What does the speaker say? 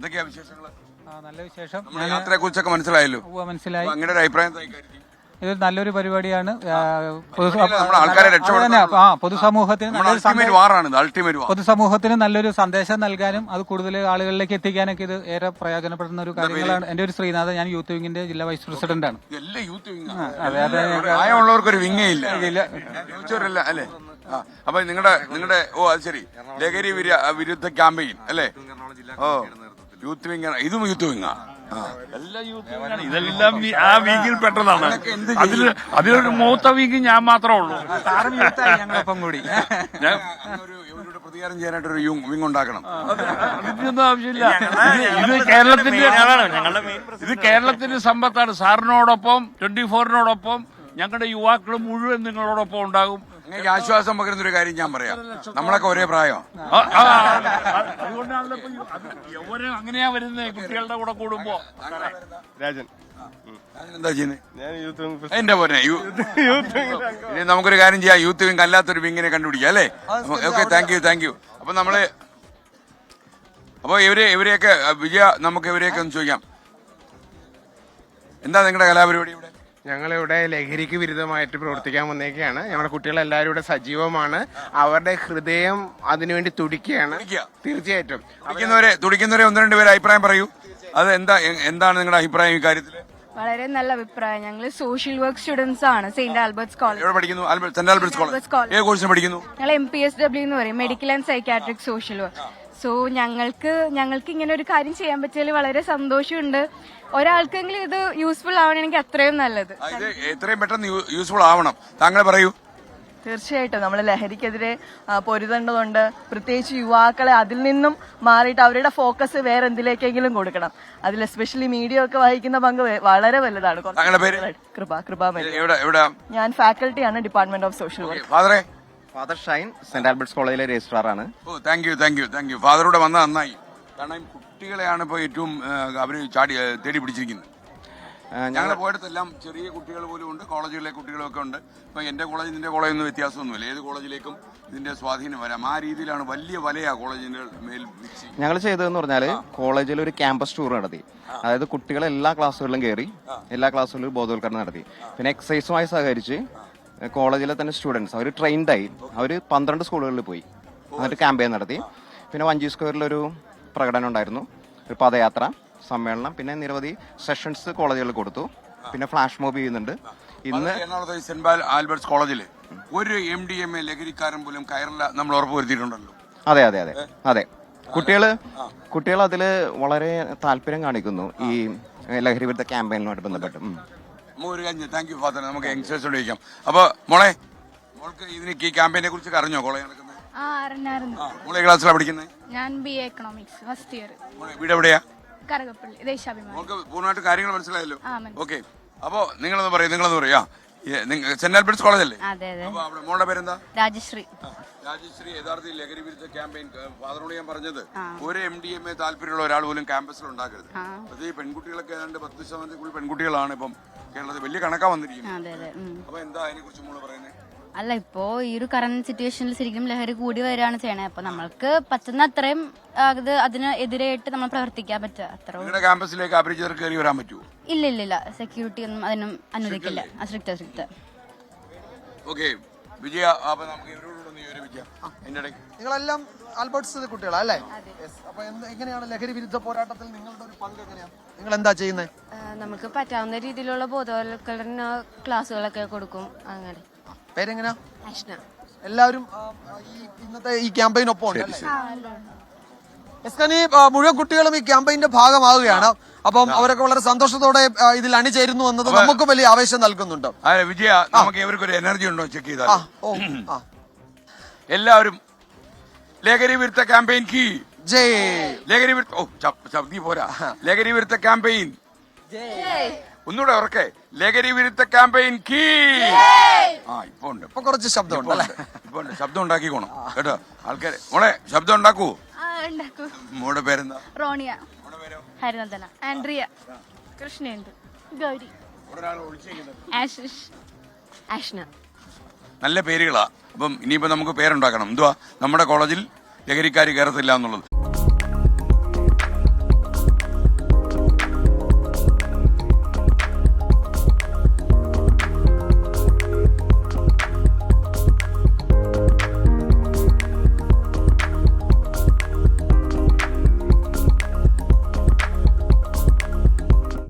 എന്തൊക്കെയാ വിശേഷങ്ങൾ നല്ല വിശേഷം. നമ്മുടെ യാത്രയെ കുറിച്ചൊക്കെ മനസ്സിലായല്ലോ. മനസ്സിലായി. അപ്പൊ അങ്ങയുടെ ഒരു അഭിപ്രായം എന്താ ഇക്കാര്യത്തിൽ? ഇത് നല്ലൊരു പരിപാടിയാണ്. ആ, പൊതു- നമ്മുടെ ആൾക്കാരെ അത് രക്ഷപ്പെടുത്താൻ തന്നെ, ആ പൊതുസമൂഹത്തിന് നമ്മുടെ നല്ലൊരു അൾട്ടിമേറ്റ് വാറാണ് ഇത് അൾട്ടിമേറ്റ് വാർ പൊതുസമൂഹത്തിന് നല്ലൊരു സന്ദേശം നൽകാനും അത് കൂടുതൽ ആളുകളിലേക്ക് എത്തിക്കാനൊക്കെ ഇത് ഏറെ പ്രയോജനപ്പെടുന്ന ഒരു കാര്യങ്ങളാണ്. എന്റെ ഒരു ശ്രീനാഥ് ഞാൻ യൂത്ത് വിങ്ങിന്റെ ജില്ലാ വൈസ് പ്രസിഡന്റ് യൂത്ത് വിങ് പ്രായമുള്ളവർക്ക് ഒരു വിങ്ങേ ഇല്ല. ഫ്യൂച്ചറില്ല അല്ലേ? ആ അപ്പൊ നിങ്ങളുടെ നിങ്ങളുടെ ഓ അത് ശരി. ലഹരി വിര- വിരുദ്ധ ക്യാമ്പയിൻ അല്ലേ? ഓ. യൂത്ത് വിംഗ് ഇതും യൂത്ത് വിങ്ങാണ്. ഇതെല്ലാം ആ വീക്കിൽ പെട്ടതാണ്. അതിൽ അതിലൊരു മൂത്ത വീക്ക് ഞാൻ മാത്രമേ ഉള്ളൂ. കൂടി. ഞാൻ പ്രതികാരം ചെയ്യാനായിട്ട് ഒരു വിങ് ഉണ്ടാക്കണം. അതിനൊന്നും ആവശ്യമില്ല. ഇത് കേരളത്തിന്റെ ഇത് കേരളത്തിന്റെ സമ്പത്താണ്. സാറിനോടൊപ്പം ട്വന്റി ഫോറിനോടൊപ്പം ഞങ്ങളുടെ യുവാക്കൾ മുഴുവൻ നിങ്ങളോടൊപ്പം ഉണ്ടാകും. നിങ്ങൾക്ക് ആശ്വാസം പകരുന്ന ഒരു കാര്യം ഞാൻ പറയാം. നമ്മളൊക്കെ ഒരേ പ്രായം. അതുകൊണ്ടാണല്ലോ യൗവനം അങ്ങനെയാ വരുന്നത് കുട്ടികളുടെ കൂടെ കൂടുമ്പോ? രാജൻ. എന്താ ചെയ്യുന്നത് എന്റെ പോലെ ഇനി നമുക്കൊരു കാര്യം ചെയ്യാം. യൂത്ത് വിങ് അല്ലാത്തൊരു വിങ്ങിനെ കണ്ടുപിടിക്കാം അല്ലേ? Okay thank you thank you അപ്പൊ നമ്മൾ അപ്പൊ ഇവരെ ഇവരെയൊക്കെ വിജയ നമുക്ക് ഇവരെയൊക്കെ ഒന്ന് ചോദിക്കാം. എന്താ നിങ്ങളുടെ കലാപരിപാടി? ഞങ്ങളിവിടെ ലഹരിക്ക് വിരുദ്ധമായിട്ട് പ്രവർത്തിക്കാൻ വന്നേക്കാണ്. ഞങ്ങളുടെ കുട്ടികളെല്ലാവരും ഇവിടെ സജീവമാണ്. അവരുടെ ഹൃദയം അതിനുവേണ്ടി തുടിക്കുകയാണ്. തുടിക്കുക. തീർച്ചയായിട്ടും. തുടിക്കുന്നവരെ തുടിക്കുന്നവരെ ഒന്ന് രണ്ട് പേര് അഭിപ്രായം പറയൂ. അത് എന്താ എന്താണ് നിങ്ങളുടെ അഭിപ്രായം ഈ കാര്യത്തിൽ? വളരെ നല്ല അഭിപ്രായം. ഞങ്ങൾ സോഷ്യൽ വർക്ക് സ്റ്റുഡൻസ് ആണ്. സെയിന്റ് ആൽബർട്ട്സ് കോളേജ് പഠിക്കുന്നു? ആൽബർട്ട് സെന്റ് ആൽബർട്ട്സ് കോളേജ് കോഴ്സിന് പഠിക്കുന്നു? ഞങ്ങൾ എം പി എസ് ഡബ്ല്യു എന്ന് പറയും. Medical and psychiatric social work so ഞങ്ങൾക്ക് ഞങ്ങൾക്ക് ഇങ്ങനെ ഒരു കാര്യം ചെയ്യാൻ പറ്റിയതിൽ വളരെ സന്തോഷമുണ്ട്. ഒരാൾക്കെങ്കിലും ഇത് യൂസ്ഫുൾ ആവണമെങ്കിൽ അത്രയും നല്ലത്. ഇത് എത്രയും പെട്ടെന്ന് യൂസ്ഫുൾ ആവണം. താങ്കൾ പറയൂ. തീർച്ചയായിട്ടും. നമ്മൾ ലഹരിക്കെതിരെ പൊരുതേണ്ടതുണ്ട്. പ്രത്യേകിച്ച് യുവാക്കളെ അതിൽ നിന്നും മാറിയിട്ട് അവരുടെ ഫോക്കസ് വേറെ എന്തിലേക്കെങ്കിലും കൊടുക്കണം. അതിൽ എസ്പെഷ്യലി മീഡിയ ഒക്കെ വഹിക്കുന്ന പങ്ക് വളരെ വലുതാണ്. കൃപ പേര്? കൃപ കൃപാമരി എവിടെ എവിടെ ഞാൻ ഫാക്കൽറ്റിയാണ് department of social work father Shine saint Albert's കോളേജിലെ രജിസ്ട്രാർ ആണ്. ഓ thank you thank you thank you ഫാദറോടെ വന്ന നന്നായി. കാരണം കുട്ടികളെയാണ് ഇപ്പോൾ ഏറ്റവും അവർ ചാടി തേടി പിടിച്ചിരിക്കുന്നത്. ഞങ്ങൾ പോയിടത്തെല്ലാം ചെറിയ കുട്ടികൾ പോലും ഉണ്ട് കോളേജുകളിലെ കുട്ടികളൊക്കെ ഉണ്ട്. ഇപ്പം എന്റെ കോളേജ് നിന്റെ കോളേജ് ഒന്നും വ്യത്യാസമൊന്നുമില്ല. ഏത് കോളേജിലേക്കും ഇതിന്റെ സ്വാധീനം വരാം. ആ രീതിയിലാണ് വലിയ വലയാ കോളേജിന്റെ മേൽ ഞങ്ങൾ ചെയ്തതെന്ന് പറഞ്ഞാൽ കോളേജിൽ ഒരു ക്യാമ്പസ് ടൂർ നടത്തി. അതായത് കുട്ടികളെ എല്ലാ ക്ലാസ്സുകളിലും കയറി എല്ലാ ക്ലാസ്സുകളിലും ബോധവൽക്കരണം നടത്തി. പിന്നെ എക്സസൈസുമായി സഹകരിച്ച് കോളേജിലെ തന്നെ സ്റ്റുഡൻസ്. അവർ ട്രെയിൻഡായി അവർ പന്ത്രണ്ട് സ്കൂളുകളിൽ പോയി. എന്നിട്ട് ക്യാമ്പയിൻ നടത്തി. പിന്നെ വഞ്ചി സ്ക്വയറിലൊരു പ്രകടനം ഉണ്ടായിരുന്നു. ഒരു പദയാത്ര സമ്മേളനം പിന്നെ നിരവധി സെഷൻസ് കോളേജുകളിൽ കൊടുത്തു. പിന്നെ ഫ്ലാഷ് മോബ് ചെയ്യുന്നുണ്ട്. ഇന്ന് എറണാകുളത്തെ സെന്റ് ആൽബർട്ട്സ് കോളേജിൽ ഒരു എം ഡി എം എ ലഹരിക്കാരൻ പോലും കയറില്ല നമ്മൾ ഉറപ്പ് വരുത്തിയിട്ടുണ്ടല്ലോ. അതെ അതെ അതെ. അതെ. കുട്ടികൾ കുട്ടികൾ അതിൽ വളരെ താല്പര്യം കാണിക്കുന്നു ഈ ലഹരി വിരുദ്ധ ക്യാമ്പയിനുമായിട്ട് ബന്ധപ്പെട്ട് ഒരു കാര്യം താങ്ക് യു ഫാദർ നമുക്ക് യങ്സ്റ്റേഴ്സ് ചോദിക്കാം അപ്പൊ മോളെ മോൾക്ക് ഇതിന് ഈ ക്യാമ്പയിനെ കുറിച്ച് അറിഞ്ഞോ? കോളേജ് നടക്കുന്നത്? ആ അറിഞ്ഞായിരുന്നു ആ മോളെ ക്ലാസ്സിലാണ് പഠിക്കുന്നത് ഞാൻ B A economics first year മോളെ വീട് എവിടെയാ? കറുകപ്പള്ളി ദേശാഭിമാനി. മോൾക്ക് പൂർണമായിട്ട് കാര്യങ്ങൾ മനസ്സിലായല്ലോ? ആ, മനസ്സിലായി. ഓക്കെ അപ്പോ നിങ്ങളൊന്ന് പറയും നിങ്ങളൊന്ന് പറയാ. സെന്റ് ആൽബർട്ട്സ് കോളേജ് അല്ലേ? അതെ അതെ. അപ്പൊ അവിടെ മോളുടെ പേരെന്താ? രാജശ്രീ. ആ, രാജശ്രീ യഥാർത്ഥ ലഹരി വിരുദ്ധ ക്യാമ്പയിൻ ഫാദറോട് ഞാൻ പറഞ്ഞത് ഒരു എം ഡി എം എ താല്പര്യമുള്ള ഒരാൾ പോലും ക്യാമ്പസിൽ ഉണ്ടാക്കരുത്. അത് ഈ പെൺകുട്ടികളൊക്കെ ഏതാണ്ട് പത്ത് ശതമാനത്തിൽ കൂടുതൽ പെൺകുട്ടികളാണ് ഇപ്പം. കേരളത്തിൽ വലിയ കണക്കാ അതെ അതെ ഉം. അപ്പൊ എന്താ അതിനെ കുറിച്ച് മോൾ പറയുന്നത് അല്ല ഇപ്പോ ഈ ഒരു കറന്റ് സിറ്റുവേഷനിൽ ശരിക്കും ലഹരി കൂടി വരികയാണ് ചെയ്യണേ. അപ്പൊ നമ്മൾക്ക് പറ്റുന്ന അത്രയും ആ, ഇത് അതിന് എതിരായിട്ട് നമ്മൾ പ്രവർത്തിക്കാൻ പറ്റുക. അത്ര നിങ്ങളുടെ ക്യാമ്പസിലേക്ക് അപരിചിതർക്ക് കയറി വരാൻ പറ്റുമോ ഇല്ല ഇല്ല ഇല്ല. സെക്യൂരിറ്റി ഒന്നും അതിനും അനുവദിക്കില്ല. സ്ട്രിക്റ്റ് സ്ട്രിക്റ്റ് ഓക്കെ വിജയ അപ്പൊ നമുക്ക് വിജയ എന്റെ ഇടയ്ക്ക്. നിങ്ങളെല്ലാം ആൽബർട്ട്സ് കുട്ടികളാ അല്ലേ. അപ്പൊ എങ്ങനെയാണ് ലഹരി വിരുദ്ധ പോരാട്ടത്തിൽ നിങ്ങളുടെ ഒരു പങ്ക് എങ്ങനെയാണ്? നിങ്ങൾ എന്താ ചെയ്യുന്നത് നമുക്ക് പറ്റാവുന്ന രീതിയിലുള്ള ബോധവൽക്കരണ ക്ലാസ്സുകളൊക്കെ കൊടുക്കും അങ്ങനെ. പേരെങ്ങനെയാ? എല്ലാവരും ഈ ഇന്നത്തെ ഈ ക്യാമ്പയിനൊപ്പം ഉണ്ട് അല്ലേ? Yes, കാരണം മുഴുവൻ കുട്ടികളും ഈ ക്യാമ്പയിന്റെ ഭാഗമാവുകയാണ്. അപ്പം അവരൊക്കെ വളരെ സന്തോഷത്തോടെ ഇതിൽ അണിചേരുന്നു എന്നത് നമുക്ക് വലിയ ആവേശം നൽകുന്നുണ്ട്. വിജയ നമുക്ക് ഇവർക്ക് ഒരു എനർജി ഉണ്ടോ ചെക്ക് ചെയ്താൽ ഓ ആ. എല്ലാവരും ലഹരി വിരുദ്ധ ക്യാമ്പയിൻ കീ. ജയ്. ലഹരി വിരുദ്ധ ഓ ശബ്- ശബ്ദി പോരാ. ലഹരി വിരുദ്ധ ക്യാമ്പയിൻ ഒന്നുകൂടെ ഉറക്കെ. ലഹരി വിരുദ്ധ ക്യാമ്പയിൻ കീ. ആ ഇപ്പൊ ഉണ്ട്. ഇപ്പൊ കുറച്ച് ശബ്ദമുണ്ട് ഇപ്പൊ ഉണ്ട്. ഇപ്പൊ ഉണ്ട്. ശബ്ദം ഉണ്ടാക്കിക്കോണം. കേട്ടോ? ആൾക്കാരെ മോളെ ശബ്ദം ഉണ്ടാക്കൂ. മോടെ മോളുടെ പേരെന്താ? റോണിയ. ഹരിനന്ദന. ആൻഡ്രിയ. കൃഷ്ണേന്ദ്ര ഗൗരി. ആശിഷ്. ആഷ്ന. നല്ല പേരുകളാണ് അപ്പം ഇനിയിപ്പോൾ നമുക്ക് പേരുണ്ടാക്കണം. എന്തുവാ? നമ്മുടെ കോളേജിൽ ലഹരിക്കാർ കയറത്തില്ല എന്നുള്ളത്.